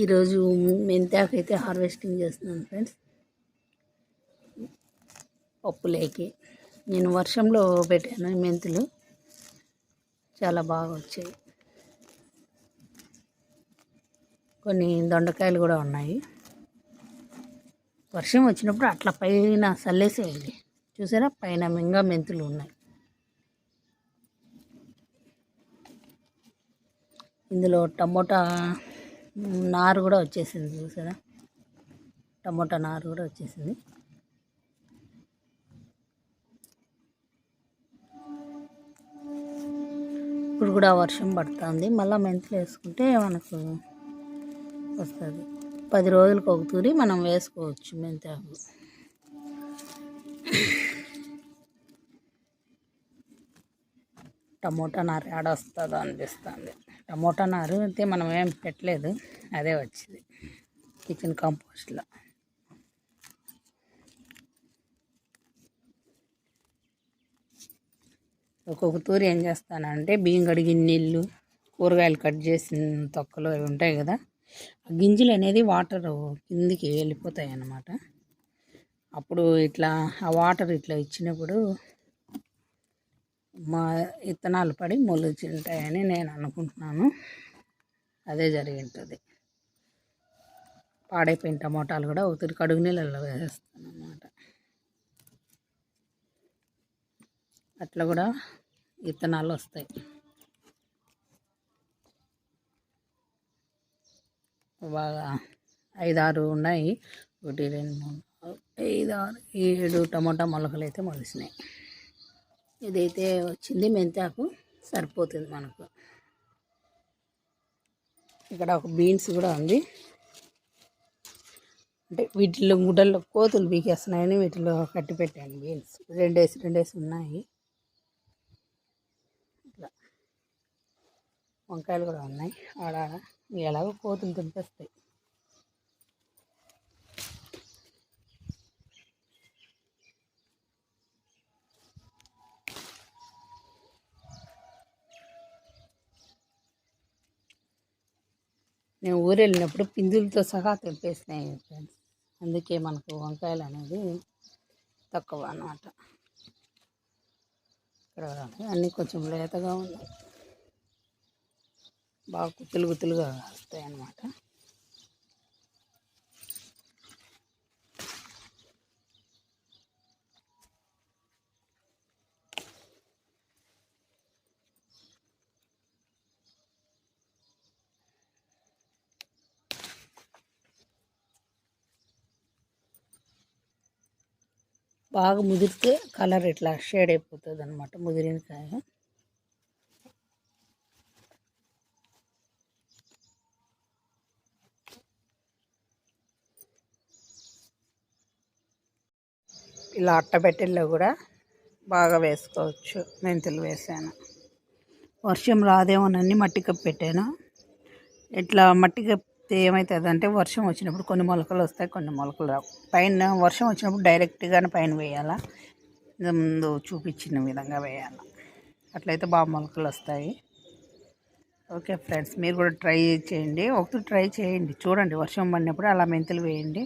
ఈరోజు మెంతాకు అయితే హార్వెస్టింగ్ చేస్తున్నాను ఫ్రెండ్స్. పప్పులేకి నేను వర్షంలో పెట్టాను మెంతులు. చాలా బాగా వచ్చాయి. కొన్ని దొండకాయలు కూడా ఉన్నాయి. వర్షం వచ్చినప్పుడు అట్లా పైన సల్లేసేయండి చూసారా? పైన మింగా మెంతులు ఉన్నాయి. ఇందులో టమోటా నారు కూడా వచ్చేసింది చూసారా? టమోటా నారు కూడా వచ్చేసింది. ఇప్పుడు కూడా వర్షం పడుతుంది. మళ్ళీ మెంతులు వేసుకుంటే మనకు వస్తుంది. పది రోజులకు ఒక తూరి మనం వేసుకోవచ్చు మెంతాకు టమోటా నారు ఆడొస్తుందో అనిపిస్తుంది. టమోటా నారు అయితే మనం ఏం పెట్టలేదు అదే వచ్చింది. కిచెన్ కంపోస్ట్లో. ఒక్కొక్క తూరి ఏం చేస్తానంటే బియ్యం కడిగిన నీళ్ళు కూరగాయలు కట్ చేసిన తొక్కలు అవి ఉంటాయి కదా ఆ గింజలు అనేది వాటర్ కిందికి వెళ్ళిపోతాయి అన్నమాట. అప్పుడు ఇట్లా ఆ వాటర్ ఇట్లా ఇచ్చినప్పుడు మా ఇత్తనాలు పడి మొలుచుంటాయని నేను అనుకుంటున్నాను. అదే జరిగి ఉంటుంది పాడైపోయిన టమోటాలు కూడా ఒకటి కడుగు నీళ్ళల్లో వేసేస్తాను అన్నమాట అట్లా కూడా విత్తనాలు వస్తాయి. బాగా ఐదారు ఉన్నాయి. ఒకటి రెండు మూడు ఐదు ఆరు ఏడు టమోటా మొలకలు అయితే మొలిసినాయి. ఇదైతే వచ్చింది మెంతాకు సరిపోతుంది మనకు. ఇక్కడ ఒక బీన్స్ కూడా ఉంది. అంటే వీటిలో గుడ్డల్లో కోతులు పీకేస్తున్నాయని వీటిలో కట్టి పెట్టాను బీన్స్. రెండేసి రెండేసి ఉన్నాయి. ఇట్లా వంకాయలు కూడా ఉన్నాయి. ఆడ ఆడ ఎలాగో కోతులు తింపేస్తాయి నేను ఊరు వెళ్ళినప్పుడు పిందులతో సహా తెంపేసినాయి ఫ్రెండ్స్. అందుకే మనకు వంకాయలు అనేది తక్కువ అన్నమాట. ఇక్కడ అన్నీ కొంచెం లేతగా ఉన్నాయి. బాగా గుత్తులు గుత్తులుగా వస్తాయి అన్నమాట బాగా ముదిరితే కలర్ ఇట్లా షేడ్ అయిపోతుంది అనమాట ముదిరిన కాయ. ఇలా అట్టపెట్టెల్లో కూడా బాగా వేసుకోవచ్చు మెంతులు వేసాను. వర్షం రాదేమోనని మట్టి కప్పు పెట్టాను. ఇట్లా మట్టి కప్పు ఏమవుతుంది అంటే వర్షం వచ్చినప్పుడు కొన్ని మొలకలు వస్తాయి కొన్ని మొలకలు రావు. పైన వర్షం వచ్చినప్పుడు డైరెక్ట్గానే పైన వేయాలా? ముందు చూపించిన విధంగా వేయాలి? అట్లయితే బాగా మొలకలు వస్తాయి. ఓకే ఫ్రెండ్స్ మీరు కూడా ట్రై చేయండి. ఒకటి ట్రై చేయండి. చూడండి వర్షం పడినప్పుడు అలా మెంతులు వేయండి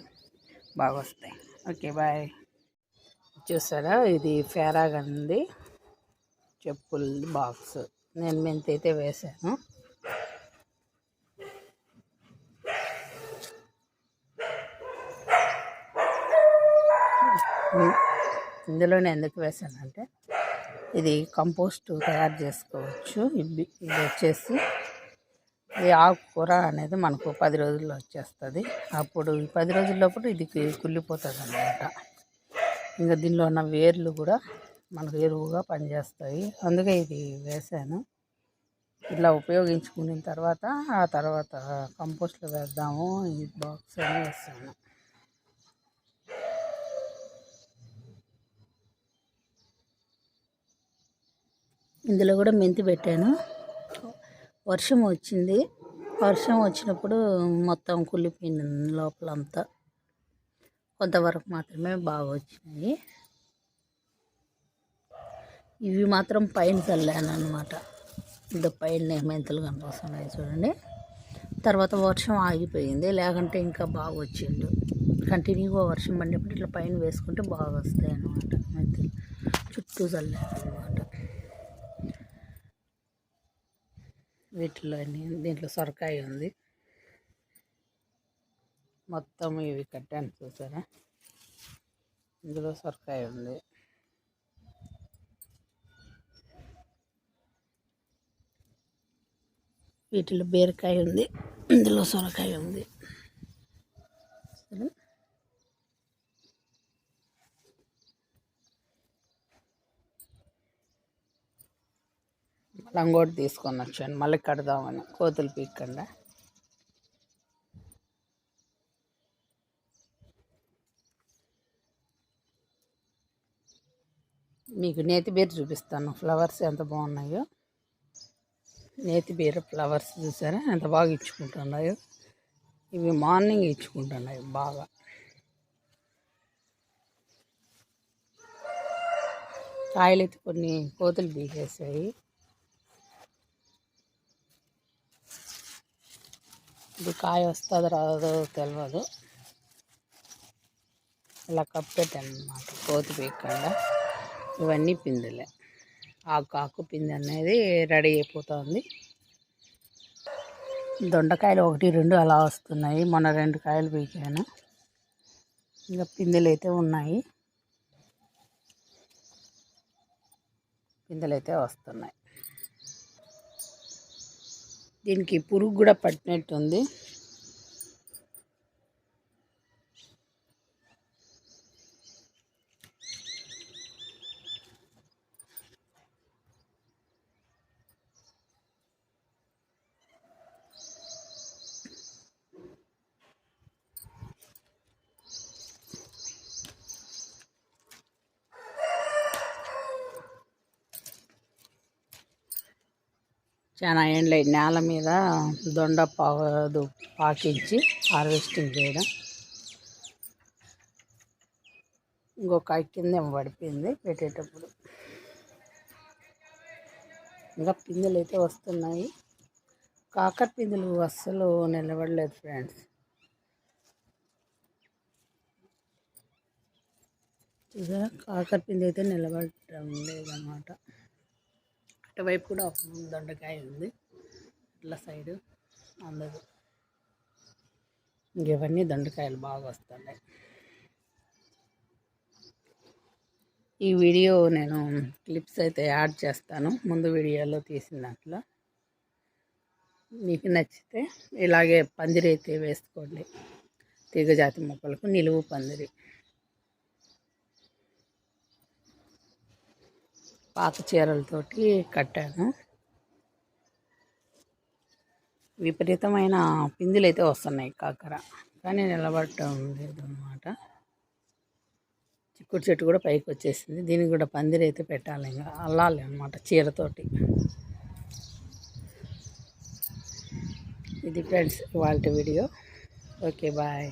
బాగా వస్తాయి. Okay bye. చూసారా? ఇది ఫేరాగంది చెప్పుల బాక్స్. నేను మెంతి అయితే వేసాను. ఇందులోనే ఎందుకు వేసానంటే ఇది కంపోస్ట్ తయారు చేసుకోవచ్చు. ఇది ఇది వచ్చేసి ఈ ఆకుకూర అనేది మనకు పది రోజుల్లో వచ్చేస్తుంది. అప్పుడు ఈ పది రోజుల్లోపు ఇది కుళ్ళిపోతుంది అన్నమాట ఇంకా దీనిలో ఉన్న వేర్లు కూడా మనకు ఎరువుగా పనిచేస్తాయి. అందుకే ఇది వేసాను ఇట్లా ఉపయోగించుకున్న తర్వాత ఆ తర్వాత కంపోస్ట్లో వేద్దాము. ఈ బాక్స్ అని వేసాను ఇందులో కూడా మెంతి పెట్టాను. వర్షం వచ్చింది. వర్షం వచ్చినప్పుడు మొత్తం కుళ్ళిపోయింది లోపలంతా. కొంతవరకు మాత్రమే బాగా వచ్చినాయి. ఇవి మాత్రం పైన చల్లాను అనమాట ఇంత పైన మెంతులు కనిపిస్తున్నాయి చూడండి. తర్వాత వర్షం ఆగిపోయింది. లేకుంటే ఇంకా బాగా వచ్చిండు. కంటిన్యూగా వర్షం పడినప్పుడు ఇట్లా పైన వేసుకుంటే బాగా వస్తాయి అన్నమాట మెంతులు. చుట్టూ అనమాట వీటిలో అన్ని దీంట్లో సొరకాయ ఉంది. మొత్తం ఇవి కట్టాను చూసారా? ఇందులో సొరకాయ ఉంది. వీటిలో బీరకాయ ఉంది. ఇందులో సొరకాయ ఉంది. లంగోటి తీసుకొని వచ్చాను. మళ్ళీ కడదామని కోతులు పీక్కుండా. మీకు నేతి బీర చూపిస్తాను. ఫ్లవర్స్ ఎంత బాగున్నాయో. నేతి బీర ఫ్లవర్స్ చూసారా? ఎంత బాగా ఇచ్చుకుంటున్నాయో. ఇవి మార్నింగ్ ఇచ్చుకుంటున్నాయి బాగా. కాయలు అయితే కొన్ని కోతులు పీకేసాయి ఇది కాయ వస్తుంది రాదో తెలియదు ఇలా కప్పెట్టాను అనమాట కోతి పీకుండా ఇవన్నీ పిందెలే. ఆకు ఆకు పిందె అనేది రెడీ అయిపోతుంది. దొండకాయలు ఒకటి రెండు అలా వస్తున్నాయి. మొన్న రెండు కాయలు పీకాను. ఇంకా పిందెలు అయితే ఉన్నాయి. పిందెలు అయితే వస్తున్నాయి. దీనికి పురుగు కూడా పట్టినట్టుంది. చాలా ఏండ్ల నేల మీద దొండ పాదు పాకించి హార్వెస్టింగ్ చేయడం. ఇంకొక కింద పడిపోయింది పెట్టేటప్పుడు. ఇంకా పిందెలు అయితే వస్తున్నాయి. కాకర పిందెలు అస్సలు నిలబడలేదు ఫ్రెండ్స్. చూసారా? కాకర పిండి అయితే నిలబడటం లేదన్నమాట. అటువైపు కూడా ఒక దొండకాయ ఉంది. ఇట్లా సైడు అందదు ఇవన్నీ దొండకాయలు బాగా వస్తున్నాయి. ఈ వీడియో నేను క్లిప్స్ అయితే యాడ్ చేస్తాను. ముందు వీడియోలో తీసిన దాంట్లో. మీకు నచ్చితే ఇలాగే పందిరి అయితే వేసుకోండి. తీగజాతి మొక్కలకు నిలువు పందిరి. పాత చీరలతోటి కట్టాను. విపరీతమైన పిందులు అయితే వస్తున్నాయి కాకర. కానీ నిలబడటం లేదు అనమాట చిక్కుడు చెట్టు కూడా పైకి వచ్చేసింది. దీనికి కూడా పందిరి అయితే పెట్టాలి ఇంకా. అల్లాలి అనమాట చీరతోటి. ఇది ఫ్రెండ్స్ వాళ్ళ వీడియో. Okay bye.